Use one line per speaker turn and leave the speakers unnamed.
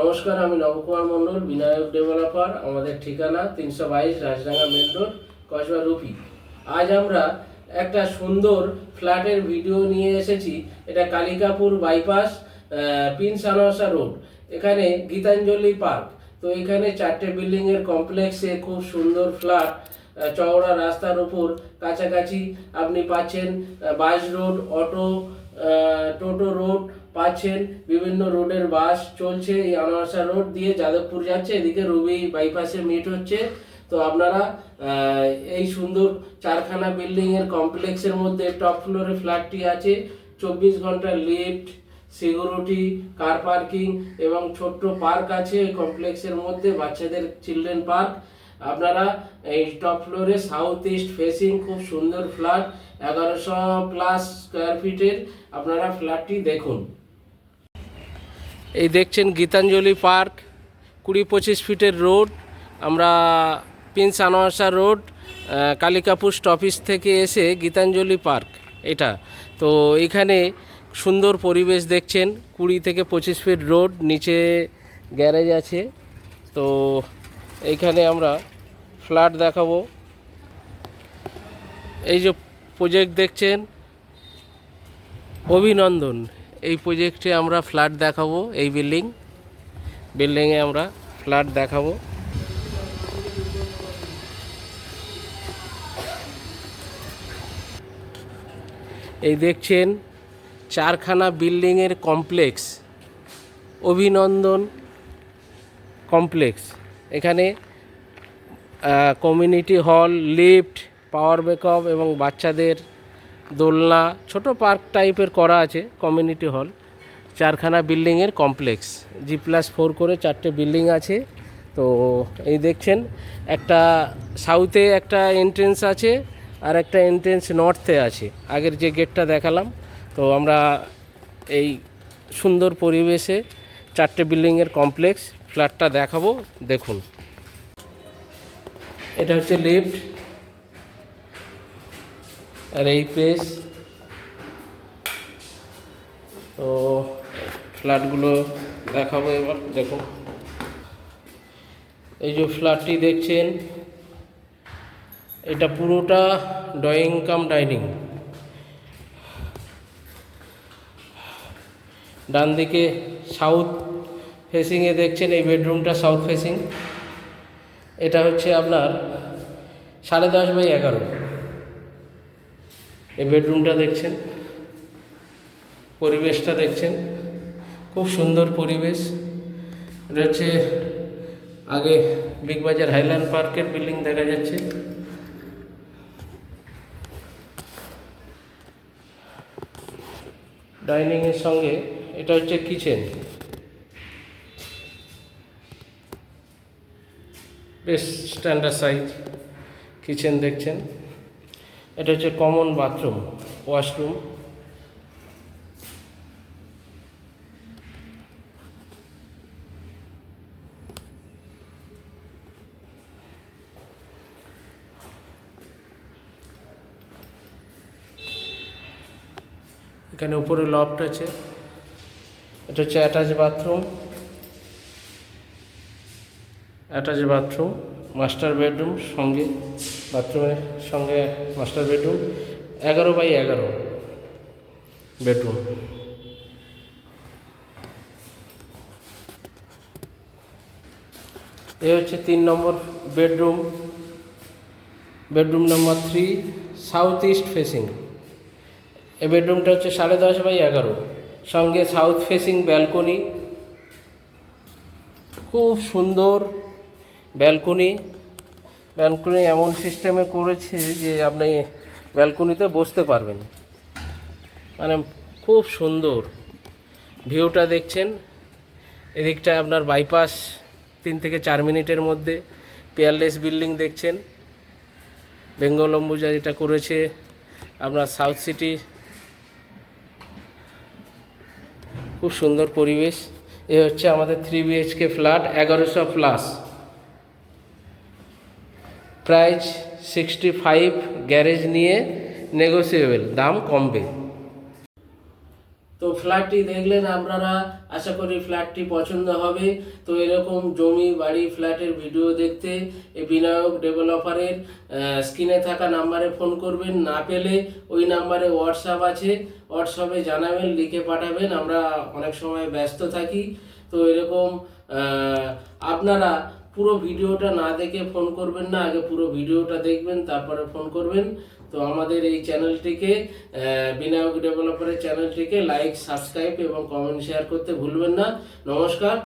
নমস্কার, আমি নবকুমার মণ্ডল, বিনায়ক ডেভেলপার, আমাদের ঠিকানা তিনশো বাইশ রাজডাঙ্গা মেন রোড, কসবা রুপি। আজ আমরা একটা সুন্দর ফ্ল্যাটের ভিডিও নিয়ে এসেছি, এটা কালিকাপুর বাইপাস পিন সানোয়াসা রোড। এখানে গীতাঞ্জলি পার্ক। তো এখানে চারটে বিল্ডিংয়ের কমপ্লেক্সে খুব সুন্দর ফ্ল্যাট চওড়া রাস্তার উপর কাছাকাছি আপনি পাচ্ছেন bus road, auto toto road পাচ্ছেন বিভিন্ন রোডের বাস চলছে, এই আনোয়ারসা রোড দিয়ে যাদবপুর যাচ্ছে, এদিকে রবি বাইপাসে মিট হচ্ছে। তো আপনারা এই সুন্দর চারখানা বিল্ডিং এর কমপ্লেক্সের মধ্যে টপ ফ্লোরে ফ্ল্যাটটি আছে। চব্বিশ ঘণ্টা লিফট সিকিউরিটি কার পার্কিং এবং ছোট্ট পার্ক আছে এই কমপ্লেক্সের মধ্যে, বাচ্চাদের চিলড্রেন পার্ক আপনারা এই টপ ফ্লোরে সাউথ ইস্ট ফেসিং খুব সুন্দর ফ্ল্যাট এগারোশো প্লাস স্কোয়ার ফিটের আপনারা ফ্ল্যাটটি দেখুন। এই দেখছেন গীতাঞ্জলি পার্ক, কুড়ি পঁচিশ ফিটের রোড, আমরা প্রিন্স আনোয়ারসা রোড কালিকাপুর স্টপিস থেকে এসে গীতাঞ্জলি পার্ক, এটা। তো এখানে সুন্দর পরিবেশ দেখছেন, কুড়ি থেকে পঁচিশ ফিট রোড, নিচে গ্যারেজ আছে। তো এইখানে আমরা ফ্ল্যাট দেখাবো। এই যে প্রজেক্ট দেখছেন, অভিনন্দন। এই প্রজেক্টে আমরা ফ্ল্যাট দেখাবো, এই বিল্ডিং বিল্ডিংয়ে আমরা ফ্ল্যাট দেখাবো। এই দেখছেন, চারখানা বিল্ডিংয়ের কমপ্লেক্স অভিনন্দন কমপ্লেক্স এখানে community hall lift power backup এবং বাচ্চাদের দোলনা, ছোট পার্ক টাইপের করা আছে কমিউনিটি হল চারখানা বিল্ডিংয়ের কমপ্লেক্স জি প্লাস ফোর করে চারটে বিল্ডিং আছে। তো এই দেখছেন, একটা সাউথে একটা এন্ট্রেন্স আছে, আর একটা এন্ট্রেন্স নর্থে আছে। আগের যে গেটটা দেখালাম, তো আমরা এই সুন্দর পরিবেশে চারটে বিল্ডিংয়ের কমপ্লেক্স ফ্ল্যাটটা দেখাবো, দেখুন। এটা হচ্ছে লিফট আর এই প্লেস তো ফ্ল্যাটগুলো দেখাবো এবার দেখুন এই যে ফ্ল্যাটটি দেখছেন, এটা পুরোটা ড্রয়িং কাম ডাইনিং। ডান দিকে সাউথ ফেসিংয়ে দেখছেন, এই বেডরুমটা সাউথ ফেসিং এটা হচ্ছে আপনার সাড়ে দশ বাই এগারো। এই বেডরুমটা দেখছেন, পরিবেশটা দেখছেন, খুব সুন্দর পরিবেশ। এটা হচ্ছে আগে বিগ বাজার হাইল্যান্ড পার্কের বিল্ডিং দেখা যাচ্ছে। ডাইনিংয়ের সঙ্গে এটা হচ্ছে কিচেন বেশ স্ট্যান্ডার্ড সাইজ কিচেন দেখছেন। এটা হচ্ছে কমন বাথরুম ওয়াশরুম এখানে উপরে লফট আছে। এটা হচ্ছে attach bathroom attach bathroom master bedroom সঙ্গে, বাথরুমের সঙ্গে মাস্টার বেডরুম, এগারো বাই এগারো বেডরুম। এ হচ্ছে তিন নম্বর bedroom. Bedroom number three, south east facing. এই বেডরুমটা হচ্ছে সাড়ে দশ বাই এগারো। সঙ্গে সাউথ ফেসিং ব্যালকনি। খুব সুন্দর ব্যালকনি। ব্যালকনি এমন সিস্টেমে করেছে যে আপনি ব্যালকনিতে বসতে পারবেন। মানে খুব সুন্দর। ভিউটা দেখছেন। এদিকটা আপনার বাইপাস তিন থেকে চার মিনিটের মধ্যে। পেয়ারলেস বিল্ডিং দেখছেন। বেঙ্গল অম্বুজা যেটা করেছে আপনার সাউথ সিটি খুব সুন্দর পরিবেশ। এ হচ্ছে আমাদের থ্রি বিএইচকে ফ্ল্যাট এগারোশো plus price sixty five garage নিয়ে নেগোসিয়েবল দাম কমবে। তো ফ্ল্যাটটি দেখলেন আপনারা, আশা করি ফ্ল্যাটটি পছন্দ হবে। তো এরকম জমি, বাড়ি, ফ্ল্যাটের ভিডিও দেখতে বিনায়ক ডেভেলপারের স্ক্রিনে থাকা নাম্বারে ফোন করবেন। না পেলে ওই নাম্বারে হোয়াটসঅ্যাপ আছে। হোয়াটসঅ্যাপে জানাবেন, লিখে পাঠাবেন। আমরা অনেক সময় ব্যস্ত থাকি। তো এরকম আপনারা পুরো ভিডিওটা না দেখে ফোন করবেন না, আগে পুরো ভিডিওটা দেখবেন, তারপরে ফোন করবেন। তো আমাদের এই চ্যানেলটিকে বিনায়ক ডেভেলপারের চ্যানেলটিকে লাইক সাবস্ক্রাইব এবং কমেন্ট শেয়ার করতে ভুলবেন না। নমস্কার।